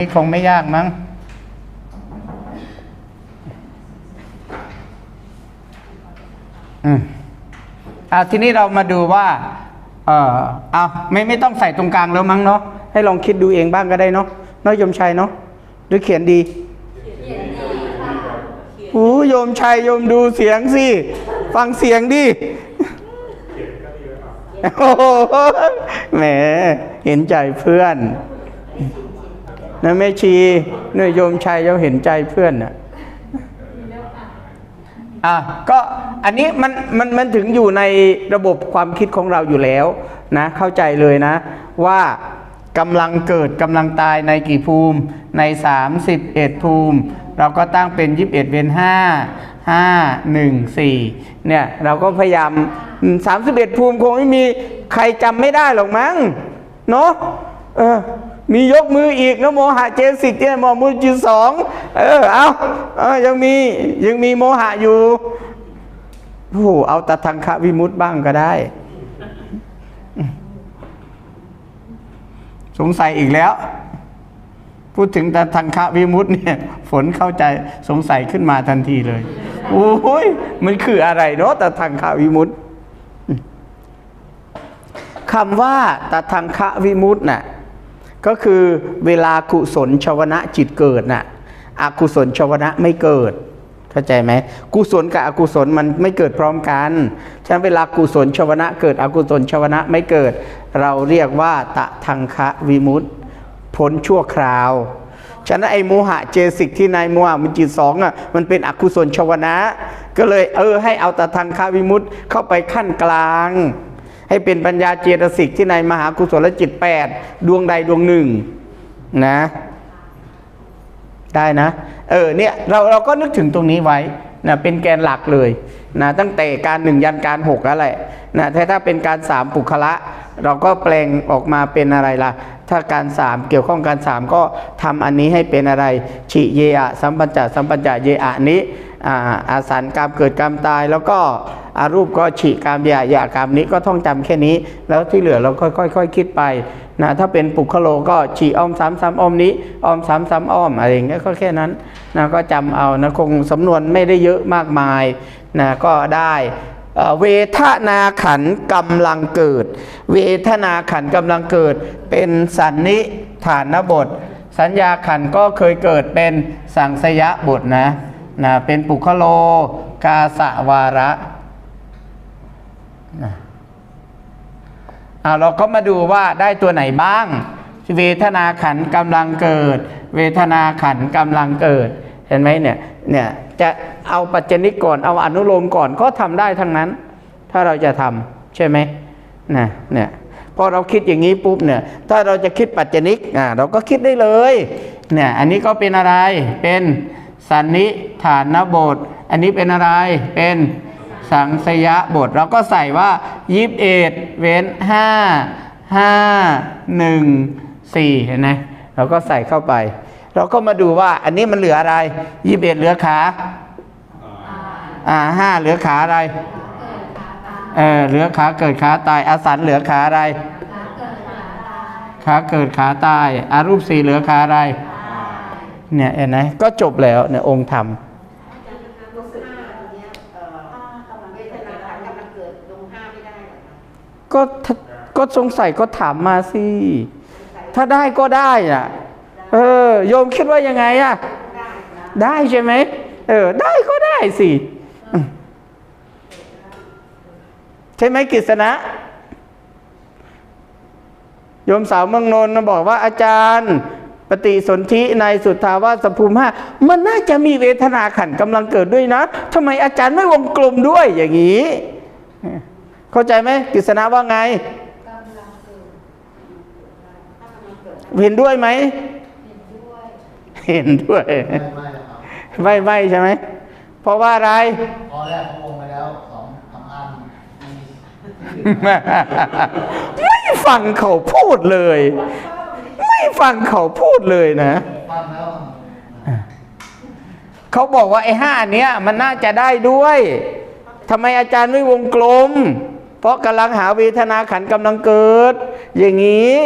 นี่คงไม่ยากมั้ง อืมอ่าทีนี้เรามาดูว่า เออเอาไม่ไม่ต้องใส่ตรงกลางแล้วมั้งเนาะ ให้ลองคิดดูเองบ้างก็ได้เนาะเน้อยยมชัยเนาะ หรือเขียนดีโอ้โยมชัยโยมดูเสียงสิ ฟังเสียงดิโอ้โหแหม เห็นใจเพื่อน นะแม่ชีเนื้อโยมชัยเราเห็นใจเพื่อนน่ะอะก็อันนี้มันมันมันถึงอยู่ในระบบความคิดของเราอยู่แล้วนะเข้าใจเลยนะ ว่ากำลังเกิดกำลังตายในกี่ภูมิใน 31 ภูมิ เราก็ตั้งเป็น 21 เว้น 5 5 1 4เนี่ยเราก็พยายามอืม31 ภูมิคงไม่มีใครจำไม่ได้หรอกมั้งเนาะเออ มียกมืออีกนะโมหะเจสิกเนี่ยโมมือจีสองเออเอาเอายังมียังมีโมหะอยู่โอ้โหเอาตะทังคะวิมุตติบ้างก็ได้ สงสัยอีกแล้ว พูดถึงตะทังคะวิมุตติเนี่ย ฝนเข้าใจสงสัยขึ้นมาทันทีเลย โอ้ยมันคืออะไรเนาะตะทังคะวิมุตติคำว่าตะทังคะวิมุตติน่ะ ก็คือเวลากุศลชวนะจิตเกิดน่ะอกุศลชวนะไม่เกิดเข้าใจไหมกุศลกับอกุศลมันไม่เกิดพร้อมกันฉะนั้นเวลากุศลชวนะเกิดอกุศลชวนะไม่เกิด เราเรียกว่าตะทังคะวิมุตพ้นชั่วคราวฉะนั้นไอ้โมหะเจสิกที่ในโมหะมันจิตสองอะมันเป็นอกุศลชวนะ ก็เลยเออให้เอาตะทังคะวิมุตเข้าไปขั้นกลาง ให้เป็นปัญญาเจตสิกที่ในมหากุศลจิต8ดวงใดดวงหนึ่งนะ ได้นะ เออเนี่ยเราเราก็นึกถึงตรงนี้ไว้นะเป็นแกนหลักเลยนะตั้งแต่การหนึ่งยันการหกอะไรนะถ้าถ้าเป็นการสามปุคละ เราก็แปลงออกมาเป็นอะไรล่ะ ถ้าการสามเกี่ยวข้องการสามก็ทำอันนี้ให้เป็นอะไรชิเยอะสัมปัญจะสัมปัญจะเยอะนี้ อาสันกรรมเกิดกรรมตาย แล้วก็อารูปก็ฉิกรรมเยอะเยอะกรรมนี้ก็ท่องจำแค่นี้ แล้วที่เหลือเราค่อยๆค่อยคิดไปนะถ้าเป็นปุคโลก็ฉีอ้อมสามสามอ้อมนี้อ้อมสามสามอ้อมอะไรอย่างเงี้ยก็แค่นั้นนะก็จำเอานะคงสำนวนไม่ได้เยอะมากมายนะก็ได้เวทนาขันกำลังเกิด เวทนาขันกำลังเกิด เป็นสันนิฐานบท สัญญาขันก็เคยเกิดเป็นสังสยบทนะ นะเป็นปุคโลกาสะวาระนะอ่าเราก็มาดูว่าได้ตัวไหนบ้าง เวทนาขันธ์กำลังเกิด เวทนาขันธ์กำลังเกิด เห็นไหมเนี่ยเนี่ยจะเอาปัจจนิกก่อนเอาอนุโลมก่อนก็ทำได้ทั้งนั้น ถ้าเราจะทำใช่ไหมนะเนี่ยพอเราคิดอย่างนี้ปุ๊บเนี่ยถ้าเราจะคิดปัจจนิกอ่าเราก็คิดได้เลยเนี่ยอันนี้ก็เป็นอะไรเป็น สันนิฐานบท อันนี้เป็นอะไรเป็นสังสยบท เราก็ใส่ว่ายิบเอ็ดเว้นห้าห้าหนึ่งสี่เห็นไหมเราก็ใส่เข้าไป เราก็มาดูว่าอันนี้มันเหลืออะไรยิบเอ็ดเหลือขาอ่าห้าเหลือขาอะไรเออเหลือขาเกิดขาตายอาสันเหลือขาอะไรขาเกิดขาตายอารูปสี่เหลือขาอะไร เนี่ยเห็นไหมก็จบแล้วเนี่ยองค์ธรรมรู้สึกห้าตรงเนี้ยเอ่อเวทนาขันธ์กำลังเกิดตรงห้าไม่ได้เหรอคะก็ถ้าก็สงสัยก็ถามมาสิ ถ้าได้ก็ได้อะ เออ โยมคิดว่ายังไงอะ ได้นะได้ใช่ไหม เออ ได้ก็ได้สิอืมใช่ไหมกฤษณะ โยมสาวเมืองนนท์บอกว่าอาจารย์ ปฏิสนธิในสุทธาวาสภูมิห้ามันน่าจะมีเวทนาขันธ์กำลังเกิดด้วยนะทำไมอาจารย์ไม่วงกลมด้วยอย่างนี้ เข้าใจไหมกฤษณะว่าไงเห็นด้วยไหมเห็นด้วย ไม่ไม่นะครับไม่ไม่ใช่ไหมเพราะว่าอะไรข้อแรกเขาวงไปแล้วสองสามอันมีไม่ฟังเขาพูดเลยไม่ ฟังเขาพูดเลยนะฟังแล้วเขาบอกว่าไอ้ห้าเนี้ยมันน่าจะได้ด้วยทำไมอาจารย์ไม่วงกลม เพราะกำลังหาเวทนาขันธ์กำลังเกิด อย่างนี้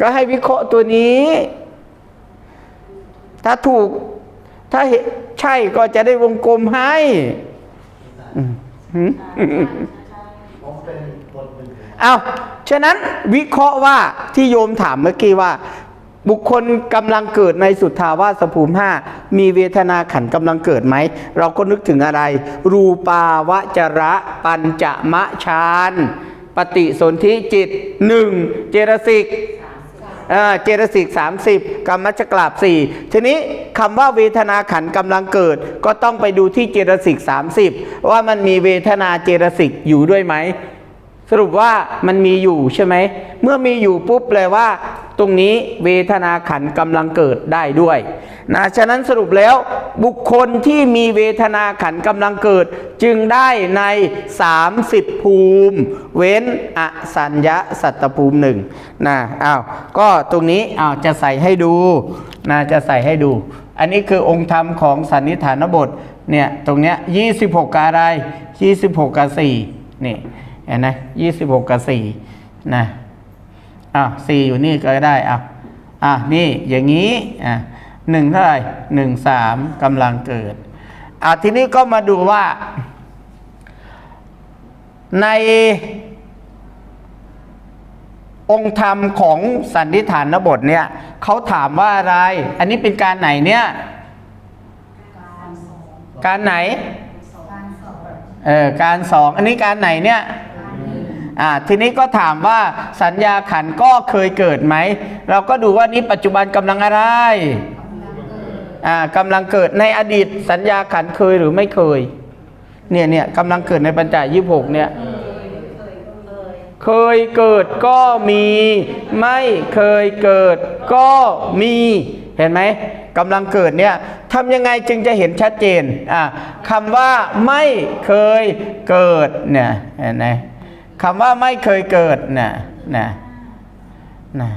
ก็ให้วิเคราะห์ตัวนี้ ถ้าถูกถ้าเห็นใช่ก็จะได้วงกลมให้อืมหืมผมเป็นบทหนึ่งเอาฉะนั้นวิเคราะห์ว่าที่โยมถามเมื่อกี้ว่า บุคคลกำลังเกิดในสุทธาวาสภูมิห้ามีเวทนาขันธ์กำลังเกิดไหม เราก็นึกถึงอะไร รูปาวจระปัญจมะฌานปฏิสนธิจิตหนึ่งเจรสิกเจตสิก30 กรรมชกราบ4ทีนี้คำว่าเวทนาขันกำลังเกิด ก็ต้องไปดูที่เจตสิก30 ว่ามันมีเวทนาเจตสิกอยู่ด้วยไหม สรุปว่ามันมีอยู่ใช่ไหม เมื่อมีอยู่ปุ๊บแปลว่า ตรงนี้เวทนาขันกำลังเกิดได้ด้วยนะฉะนั้นสรุปแล้วบุคคลที่มีเวทนาขันกำลังเกิด จึงได้ใน 30 ภูมิ เว้นอสัญญาสัตตภูมิหนึ่งนะอ้าวก็ตรงนี้อ้าวจะใส่ให้ดูนะจะใส่ให้ดู อันนี้คือองค์ธรรมของสันนิฐานบทเนี่ยตรงเนี้ย26กับอะไร26กับ4นี่ เห็นไหมยี่สิบหกกับสี่นะอะสี่อยู่นี่ก็ได้อะอะนี่อย่างนี้อะหนึ่งเท่าไหร่หนึ่งสามกำลังเกิดอะทีนี้ก็มาดูว่า ในองค์ธรรมของสันนิฐานบทเนี่ยเขาถามว่าอะไร อันนี้เป็นการไหนเนี่ย การไหน เออการสอง อันนี้การไหนเนี่ย อ่าทีนี้ก็ถามว่าสัญญาขันก็เคยเกิดไหม เราก็ดูว่านี้ปัจจุบันกำลังอะไรอ่ากำลังเกิดในอดีตสัญญาขันเคยหรือไม่เคย เนี่ยเนี่ยกำลังเกิดในปัญจยี่หกเนี่ยเคยเกิดก็มี ไม่เคยเกิดก็มีเห็นไหมกำลังเกิดเนี่ยทำยังไงจึงจะเห็นชัดเจนอะคำว่าไม่เคยเกิดเนี่ยเห็นไหม คำว่าไม่เคยเกิดเนี่ยนะนะ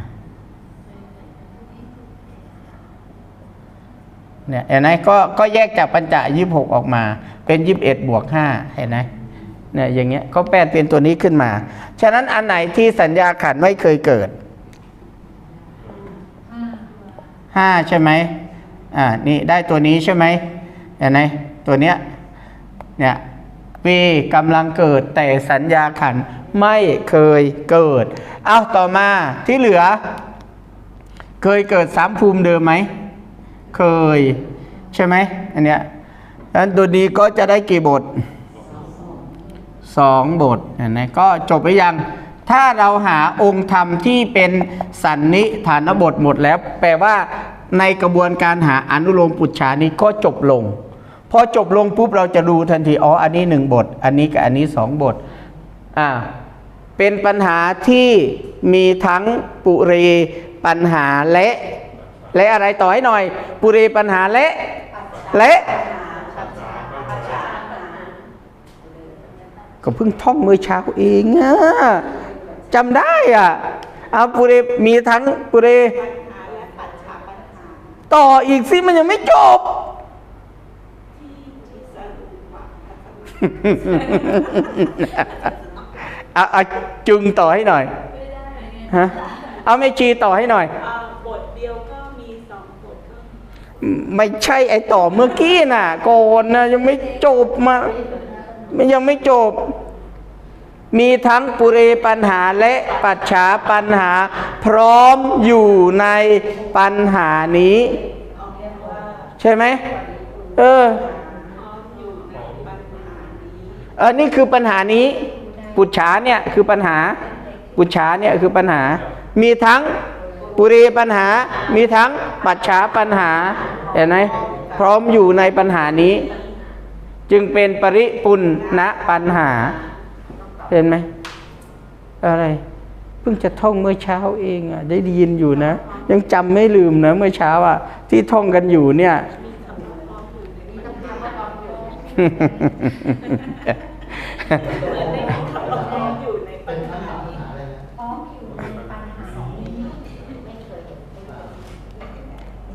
เนี่ยเห็นไหมก็ก็แยกจากปัญจยี่หกออกมา เป็นยี่สิบเอ็ดบวกห้าเห็นไหมเนี่ยอย่างเงี้ยก็แปลเป็นตัวนี้ขึ้นมา ฉะนั้นอันไหนที่สัญญาขันไม่เคยเกิดห้าใช่ไหมอ่านี่ได้ตัวนี้ใช่ไหมเห็นไหมตัวเนี้ยเนี่ย ปีกำลังเกิดแต่สัญญาขันไม่เคยเกิด เอาต่อมาที่เหลือ เคยเกิดสามภูมิเดิมไหม เคย ใช่ไหมอันเนี้ยดังนั้นตัวนี้ก็จะได้กี่บทสองบทเห็นไหมก็จบไปยัง ถ้าเราหาองค์ธรรมที่เป็นสันนิฐานบทหมดแล้ว แปลว่าในกระบวนการหาอนุโลมปุจฉานี้ก็จบลง พอจบลงปุ๊บเราจะดูทันทีอ๋ออันนี้หนึ่งบท อันนี้กับอันนี้สองบทอ่าเป็นปัญหาที่มีทั้งปุเรปัญหาและ และอะไรต่อให้หน่อย ปุเรปัญหาและและก็เพิ่งท่องเมื่อเช้าเองอะจำได้อะเอาปุเรมีทั้งปุเรต่ออีกสิมันยังไม่จบ เอาเอาจึงต่อให้หน่อยฮะเอาไม่ชีต่อให้หน่อยอ่าบทเดียวก็มีสองบทก็ไม่ใช่ไอ้ต่อเมื่อกี้น่ะก่อนนะยังไม่จบมามันยังไม่จบ มีทั้งปุเรปัญหาและปัจฉาปัญหา พร้อมอยู่ในปัญหานี้ ใช่ไหมเออ เออนี่คือปัญหานี้ ปุจฉาเนี่ยคือปัญหา ปุจฉาเนี่ยคือปัญหา มีทั้งปุเรปัญหา มีทั้งปัจฉาปัญหา เห็นไหมพร้อมอยู่ในปัญหานี้ จึงเป็นปริปุณณปัญหา เห็นไหมอะไร เพิ่งจะท่องเมื่อเช้าเองอะได้ยินอยู่นะ ยังจำไม่ลืมนะเมื่อเช้าอะที่ท่องกันอยู่เนี่ย อยู่ในปัญหา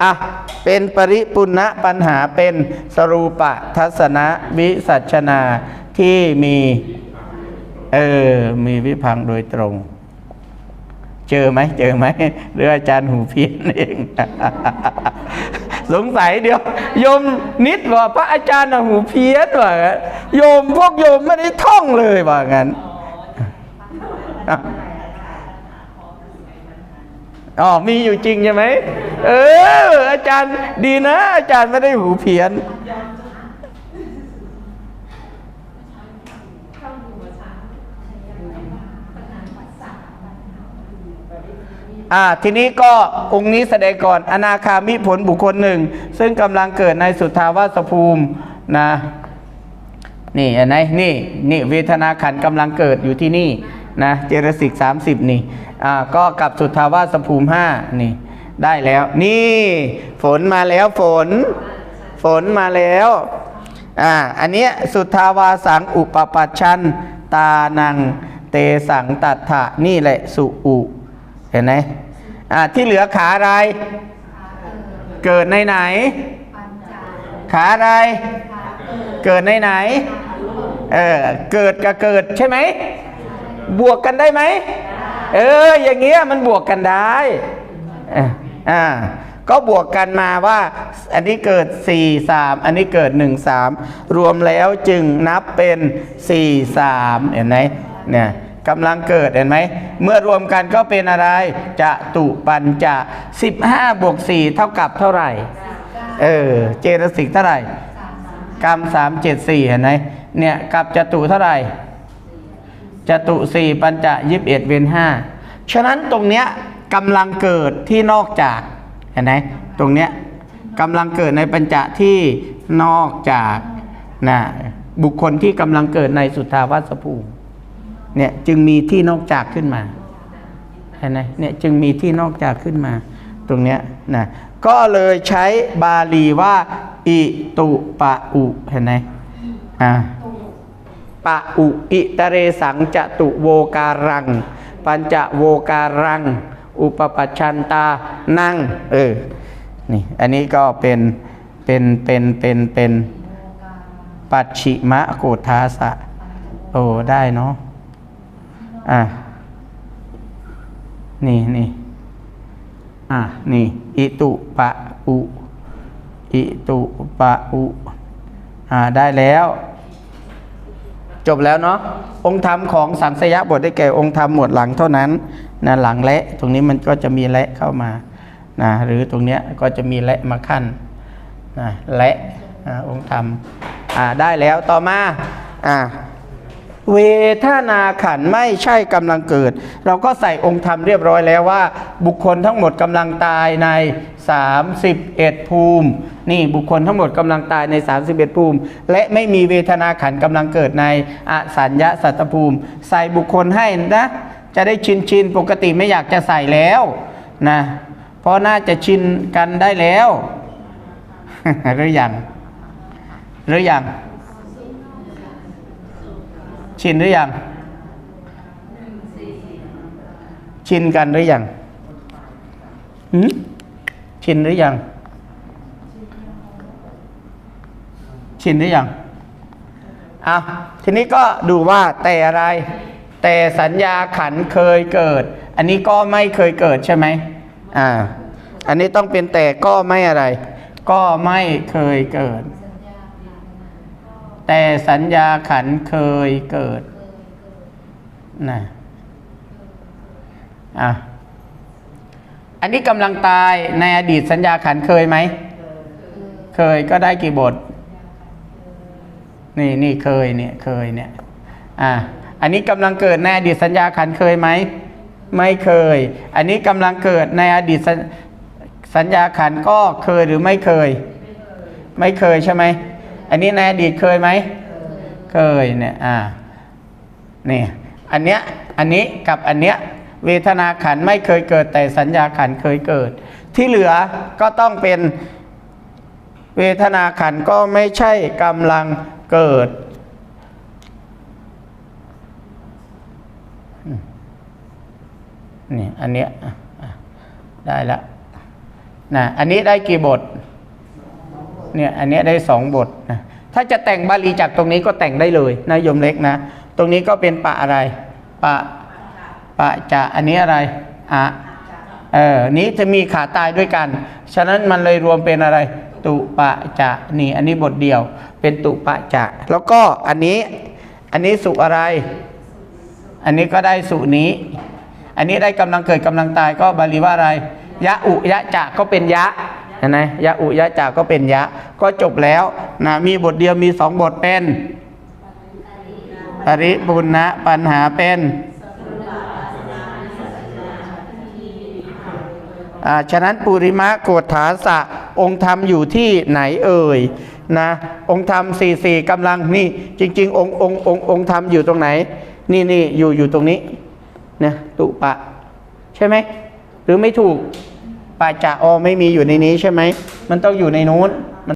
อะ เป็นปริปุณณปัญหาเป็นสรูปะทัศนวิสัชนาที่มีเออ มีวิพังโดยตรง เจอไหม เจอไหม หรืออาจารย์หูเพี้ยนเอง สงสัยเดี๋ยว โยมนิดว่าพระอาจารย์หูเพี้ยนว่าโยมพวกโยมไม่ได้ท่องเลยว่างั้นอ๋อมีอยู่จริงใช่ไหมเออ อาจารย์ดีนะ อาจารย์ไม่ได้หูเพี้ยน อ่าทีนี้ก็องค์นี้แสดงก่อนอนาคามิผลบุคคลหนึ่ง ซึ่งกำลังเกิดในสุทธาวาสภูมินะนี่เห็นไหมนี่นี่เวทนาขันธ์กำลังเกิดอยู่ที่นี่นะเจตสิกสามสิบนี่อ่าก็กับสุทธาวาสภูมิห้านี่ได้แล้ว นี่ ฝนมาแล้วฝน ฝนมาแล้วอ่าอันเนี้ยสุทธาวาสังอุปปัชชัน ตานัง เตสังตัทธะนี่แหละสุอุ เห็นไหมอ่าที่เหลือขาอะไร เกิดในไหน ขาอะไร เกิดในไหน เออ เกิดกับเกิดใช่ไหม บวกกันได้ไหม เออ อย่างเงี้ยมันบวกกันได้อออ่าก็บวกกันมาว่า อันนี้เกิด 4 3 อันนี้เกิด 1 3 รวมแล้วจึงนับเป็น 4 3 เห็นไหมเนี่ย กำลังเกิดเห็นไหม เมื่อรวมกันก็เป็นอะไร จะตุปัญจะ 15 บวก 4 เท่ากับเท่าไหร่ เออ เจตสิกเท่าไหร่ กรรมสามเจ็ดสี่เห็นไหมเนี่ยกับจตุเท่าไหร่จตุสี่ปัญจะยิบเอ็ดเวนห้าฉะนั้นตรงเนี้ยกำลังเกิดที่นอกจากเห็นไหมตรงเนี้ยกำลังเกิดในปัญจะที่นอกจากนะบุคคลที่กำลังเกิดในสุทธาวาสภูมิ เนี่ยจึงมีที่นอกจากขึ้นมาเห็นไหมเนี่ยจึงมีที่นอกจากขึ้นมา ตรงเนี้ยนะก็เลยใช้บาลีว่าอิตุปะอุเห็นไหมอ่าปะอุอิตะเรสังจตุโวการัง ปัญจโวการัง อุปปัชชันตานั่งเออนี่อันนี้ก็เป็นเป็นเป็นเป็นเป็นปัจฉิมะโกธาสะโอ้ได้เนาะ อะนี่นี่อะนี่อิตุปะอุอิตุปะอุอ่าได้แล้ว จบแล้วเนาะองค์ธรรมของสังสยบทได้แก่องค์ธรรมหมวดหลังเท่านั้นนะหลังและตรงนี้มันก็จะมีและเข้ามานะหรือตรงเนี้ยก็จะมีและมาขั้นนะและอ่าองค์ธรรมอ่าได้แล้วต่อมาอ่า เวทนาขันไม่ใช่กำลังเกิด เราก็ใส่องค์ธรรมเรียบร้อยแล้วว่า บุคคลทั้งหมดกำลังตายใน 31 ภูมิ นี่บุคคลทั้งหมดกำลังตายใน 31 ภูมิ และไม่มีเวทนาขันธ์กำลังเกิดในอสัญญาสัตตภูมิ ใส่บุคคลให้นะจะได้ชินชินปกติไม่อยากจะใส่แล้วนะเพราะน่าจะชินกันได้แล้ว หรือยังหรือยัง ชินหรือยัง ชินกันหรือยังหืมชินหรือยัง ชินหรือยังอะทีนี้ก็ดูว่าแต่อะไร แต่สัญญาขันเคยเกิด อันนี้ก็ไม่เคยเกิดใช่ไหมอ่า อันนี้ต้องเป็นแต่ก็ไม่อะไร ก็ไม่เคยเกิด แต่สัญญาขันเคยเกิดนะอะอันนี้กำลังตายในอดีตสัญญาขันเคยไหม เคยก็ได้กี่บท นี่นี่เคยเนี่ยเคยเนี่ยอะอันนี้กำลังเกิดในอดีตสัญญาขันเคยไหม ไม่เคย อันนี้กำลังเกิดในอดีตสัญญาขันก็เคยหรือไม่เคย ไม่เคยใช่ไหม อันนี้ในอดีตเคยไหมเคยเนี่ยอ่านี่อันเนี้ยอันนี้กับอันเนี้ยเวทนาขันไม่เคยเกิด แต่สัญญาขันเคยเกิด ที่เหลือก็ต้องเป็นเวทนาขันก็ไม่ใช่กำลังเกิด นี่อันเนี้ยได้ละนะอันนี้ได้กี่บท เนี่ยอันนี้ได้สองบทนะถ้าจะแต่งบาลีจากตรงนี้ก็แต่งได้เลยนะโยมเล็กนะ ตรงนี้ก็เป็นปะอะไร ปะปะจะอันนี้อะไรอะเออนี้จะมีขาตายด้วยกัน ฉะนั้นมันเลยรวมเป็นอะไร ตุปะจะนี่อันนี้บทเดียว เป็นตุปะจะ แล้วก็อันนี้อันนี้สุอะไร อันนี้ก็ได้สุนี้ อันนี้ได้กำลังเกิดกำลังตายก็บาลีว่าอะไร ยะอุยะจะก็เป็นยะ นไหมยะอุยะจะก็เป็นยะ ก็จบแล้วนะมีบทเดียวมีสองบทเป็นปริบุณนะปัญหาเป็นอ่าฉะนั้นปุริมะโกฏฐาสะองค์ธรรมอยู่ที่ไหนเอ่ยนะองค์ธรรมสี่สี่กำลังนี่จริง ๆ องค์องค์องค์องค์ธรรมอยู่ตรงไหน นี่นี่อยู่อยู่ตรงนี้นะตุปะ ใช่ไหมหรือไม่ถูก ปาจาออไม่มีอยู่ในนี้ใช่ไหม มันต้องอยู่ในนู้น